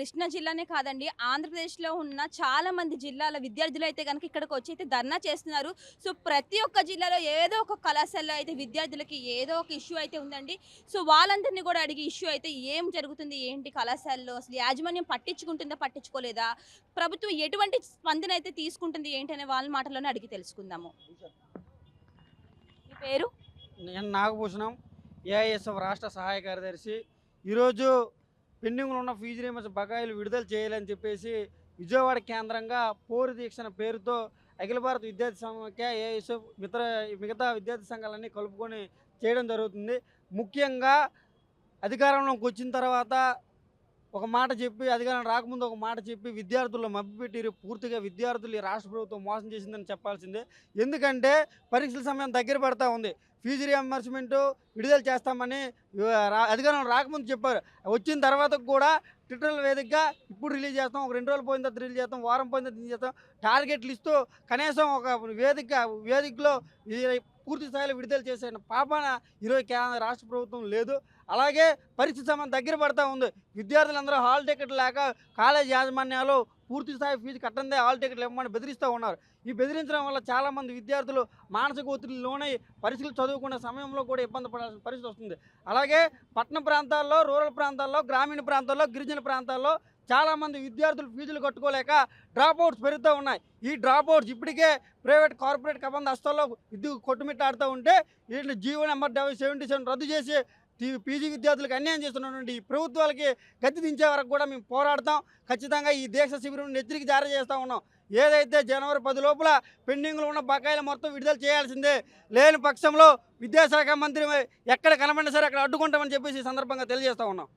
కృష్ణా జిల్లానే కాదండి ఆంధ్రప్రదేశ్లో ఉన్న చాలా మంది జిల్లాల విద్యార్థులు అయితే కనుక ఇక్కడికి వచ్చి అయితే ధర్నా చేస్తున్నారు. సో ప్రతి ఒక్క జిల్లాలో ఏదో ఒక కళాశాలలో అయితే విద్యార్థులకి ఏదో ఒక ఇష్యూ అయితే ఉందండి. సో వాళ్ళందరినీ కూడా అడిగి ఇష్యూ అయితే ఏం జరుగుతుంది ఏంటి కళాశాలలో అసలు యాజమాన్యం పట్టించుకుంటుందా పట్టించుకోలేదా ప్రభుత్వం ఎటువంటి స్పందన అయితే తీసుకుంటుంది ఏంటి అనే వాళ్ళ మాటలోనే అడిగి తెలుసుకుందాము. మీ పేరు? నేను నాగభూషణం ఏఐఎస్ఎఫ్ రాష్ట్ర సహాయ కార్యదర్శి. ఈరోజు పెండింగ్లో ఉన్న ఫీజు రీమర్స్ బకాయిలు విడుదల చేయాలని చెప్పేసి విజయవాడ కేంద్రంగా పోరు దీక్షణ పేరుతో అఖిల భారత విద్యార్థి సమాఖ్య ఏఎస్ఎఫ్ మిగతా మిగతా విద్యార్థి సంఘాలన్నీ కలుపుకొని చేయడం జరుగుతుంది. ముఖ్యంగా అధికారంలోకి వచ్చిన తర్వాత ఒక మాట చెప్పి అధికారం రాకముందు ఒక మాట చెప్పి విద్యార్థుల్లో మభ్యపెట్టి పూర్తిగా విద్యార్థులు ఈ రాష్ట్ర ప్రభుత్వం మోసం చేసిందని చెప్పాల్సిందే. ఎందుకంటే పరీక్షల సమయం దగ్గర పడతా ఉంది. ఫీజు రియంబర్స్మెంట్ విడుదల చేస్తామని అధికారం రాకముందు చెప్పారు. వచ్చిన తర్వాత కూడా ట్విట్టర్ వేదికగా ఇప్పుడు రిలీజ్ చేస్తాం. ఒక రెండు రోజులు పోయిన తర్వాత రిలీజ్ చేస్తాం. వారం పోయిన తర్వాత రిలీజ్ చేస్తాం. టార్గెట్లు ఇస్తూ కనీసం ఒక వేదిక వేదికలో పూర్తి స్థాయిలో విడుదల చేసే పాపాన ఈరోజు కేంద్ర రాష్ట్ర ప్రభుత్వం లేదు. అలాగే పరిస్థితి సమయం దగ్గర పడతా ఉంది. విద్యార్థులందరూ హాల్ టికెట్ లేక కాలేజ్ యాజమాన్యాలు పూర్తి స్థాయి ఫీజు కట్టందే హాల్ టికెట్లు ఇవ్వమని బెదిరిస్తూ ఉన్నారు. ఈ బెదిరించడం వల్ల చాలామంది విద్యార్థులు మానసిక ఒత్తిడి లోనై చదువుకునే సమయంలో కూడా ఇబ్బంది పడాల్సిన పరిస్థితి వస్తుంది. అలాగే పట్టణ ప్రాంతాల్లో రూరల్ ప్రాంతాల్లో గ్రామీణ ప్రాంతాల్లో గిరిజన ప్రాంతాల్లో చాలామంది విద్యార్థులు ఫీజులు కట్టుకోలేక డ్రాప్ అవుట్స్ పెరుగుతూ ఉన్నాయి. ఈ డ్రాప్ అవుట్స్ ఇప్పటికే ప్రైవేట్ కార్పొరేట్ కబంధ హస్తాల్లో విద్యుత్ కొట్టుమిట్టాడుతూ ఉంటే వీటిని జీవో నెంబర్ సెవెంటీ సెవెన్ రద్దు చేసి పీజీ విద్యార్థులకు అన్యాయం చేస్తున్నటువంటి ఈ ప్రభుత్వాలకి గతి దించే వరకు కూడా మేము పోరాడతాం. ఖచ్చితంగా ఈ దేశ శిబిరం హెచ్చరిక జారీ చేస్తూ ఉన్నాం. ఏదైతే జనవరి పది లోపల పెండింగ్లో ఉన్న బకాయిలు మొత్తం విడుదల చేయాల్సిందే లేని పక్షంలో విద్యాశాఖ మంత్రి ఎక్కడ కనబడినా సరే అక్కడ అడ్డుకుంటామని చెప్పేసి ఈ సందర్భంగా తెలియజేస్తూ ఉన్నాం.